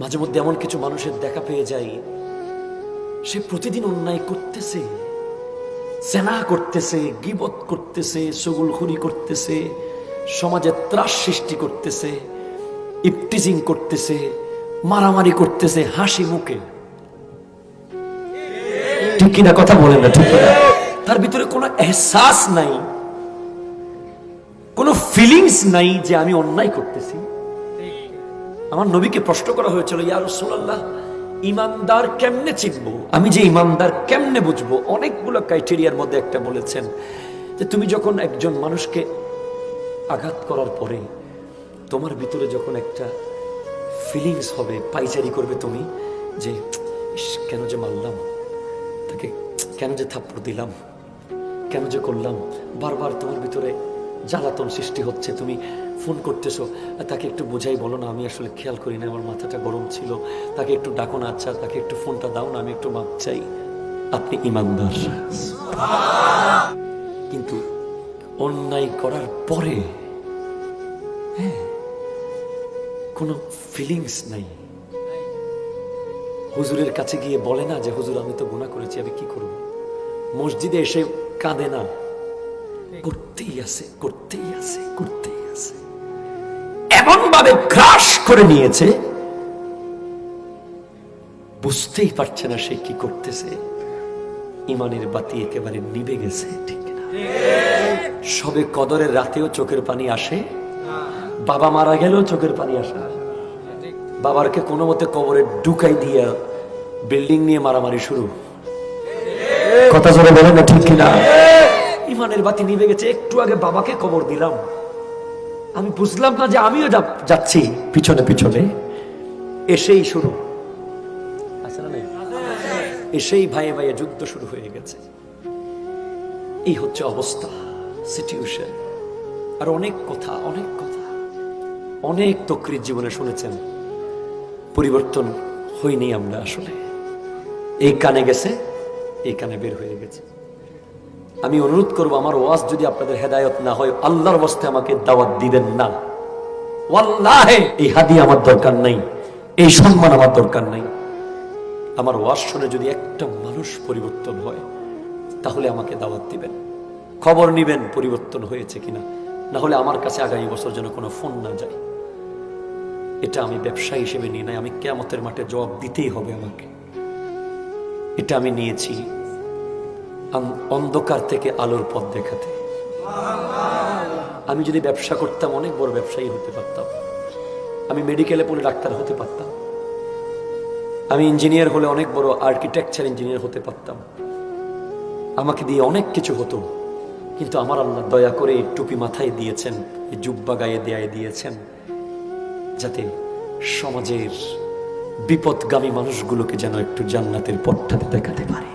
মাঝে মধ্যে এমন কিছু মানুষের দেখা পেয়ে যাই, সে প্রতিদিন অন্যায় করতেছে, সেনা করতেছে, গিবত করতেছে সগুলখুরি করতেছে, সমাজে ত্রাস সৃষ্টি করতেছে, ইপটিজিং করতেছে, মারামারি করতেছে, হাসি মুখে। ঠিক কিনা কথা বলেন না, ঠিক কিনা? তার ভিতরে কোনো এহসাস নাই, কোনো ফিলিংস নাই যে আমি অন্যায় করতেছি। আমার নবীকে প্রশ্ন করা হয়েছিল, ইয়া রাসূলুল্লাহ, ইমানদার কেমনে চিনবো? আমি যে ইমানদার কেমনে বুঝব? অনেকগুলো ক্রাইটেরিয়ার মধ্যে একটা বলেছেন যে, তুমি যখন একজন মানুষকে আঘাত করার পরে তোমার ভিতরে যখন একটা ফিলিংস হবে, পাইচারি করবে তুমি যে কেন যে মারলাম? তাকে কেন যে থাপ্পড় দিলাম? কেন যে করলাম? বারবার তোমার ভিতরে জ্বালাতন সৃষ্টি হচ্ছে, তুমি ফোন করতেছো, তাকে একটু বোঝাই বলো না, আমি আসলে খেয়াল করি না, আমার মাথাটা গরম ছিল, তাকে একটু ডাকো না আচ্ছা তাকে একটু ফোনটা দাও না, আমি একটু মাপ চাই আপনি ইমানদার। কিন্তু অন্যায় করার পরে হ্যাঁ কোনো ফিলিংস নাই। হুজুরের কাছে গিয়ে বলে না যে, হুজুর, আমি তো গুণা করেছি, আমি কি করব? মসজিদে এসে কাঁদে না। করতেই আছে করতেই আছে করতেই আছে। এমন ভাবে গ্রাস করে নিয়েছে, বুঝতেই পারছে না সে কি করতেছে। ইমানের বাতি একেবারে নিভে গেছে, ঠিক না? সবে কদরের রাতেও চোখের পানি আসে, বাবা মারা গেলেও চোখের পানি আসে। বাবারকে কোনো মতে কবরে ঢুকাই দিয়া বিল্ডিং নিয়ে মারামারি শুরু। কথা জোরে বলেন না, ঠিক কিনা? ইমানের বাতি নিভে গেছে, একটু আগে বাবাকে কবর দিলাম। আমি বুঝলাম না যে আমিও যাচ্ছি। পিছনে পিছনে। এসেই শুরু? এসেই ভাইয়ে ভাইয়ে যুদ্ধ শুরু হয়ে গেছে। এই হচ্ছে অবস্থা সিচুয়েশন আর অনেক কথা অনেক কথা। অনেক তকরির জীবনে শুনেছেন। পরিবর্তন হইনি আমরা আসলে। এই কানে গেছে, এই কানে বের হয়ে গেছে। আমি অনুরোধ করব, আমার ওয়াজ যদি আপনাদের হেদায়ত না হয়, আল্লাহর বস্তে আমাকে দাওয়াত দিবেন না। এই হাদি আমার দরকার নাই, এই সম্মান আমার দরকার নাই। আমার ওয়াজ শুনে যদি একটা মানুষ পরিবর্তন হয়, তাহলে আমাকে দাওয়াত দিবেন। খবর নিবেন পরিবর্তন হয়েছে কিনা, না হলে আমার কাছে আগামী বছর যেন কোনো ফোন না যায়। এটা আমি ব্যবসা হিসেবে নিয়ে নাই, আমি কেয়ামতের মাঠে জবাব দিতেই হবে আমাকে। এটা আমি নিয়েছি। অন্ধকার থেকে আলোর পথ দেখাতে। আমি যদি ব্যবসা করতাম, অনেক বড় ব্যবসায়ী হতে পারতাম। আমি মেডিকেলে পড়ে ডাক্তার হতে পারতাম। আমি ইঞ্জিনিয়ার হলে অনেক বড় আর্কিটেকচার ইঞ্জিনিয়ার হতে পারতাম। আমাকে দিয়ে অনেক কিছু হতো। কিন্তু আমার আল্লাহ দয়া করে টুপি মাথায় দিয়েছেন জুব্বা গায়ে দেয়ায় দিয়েছেন, যাতে সমাজের বিপদগামী মানুষগুলোকে যেন একটু জান্নাতের পথটাতে দেখাতে পারে।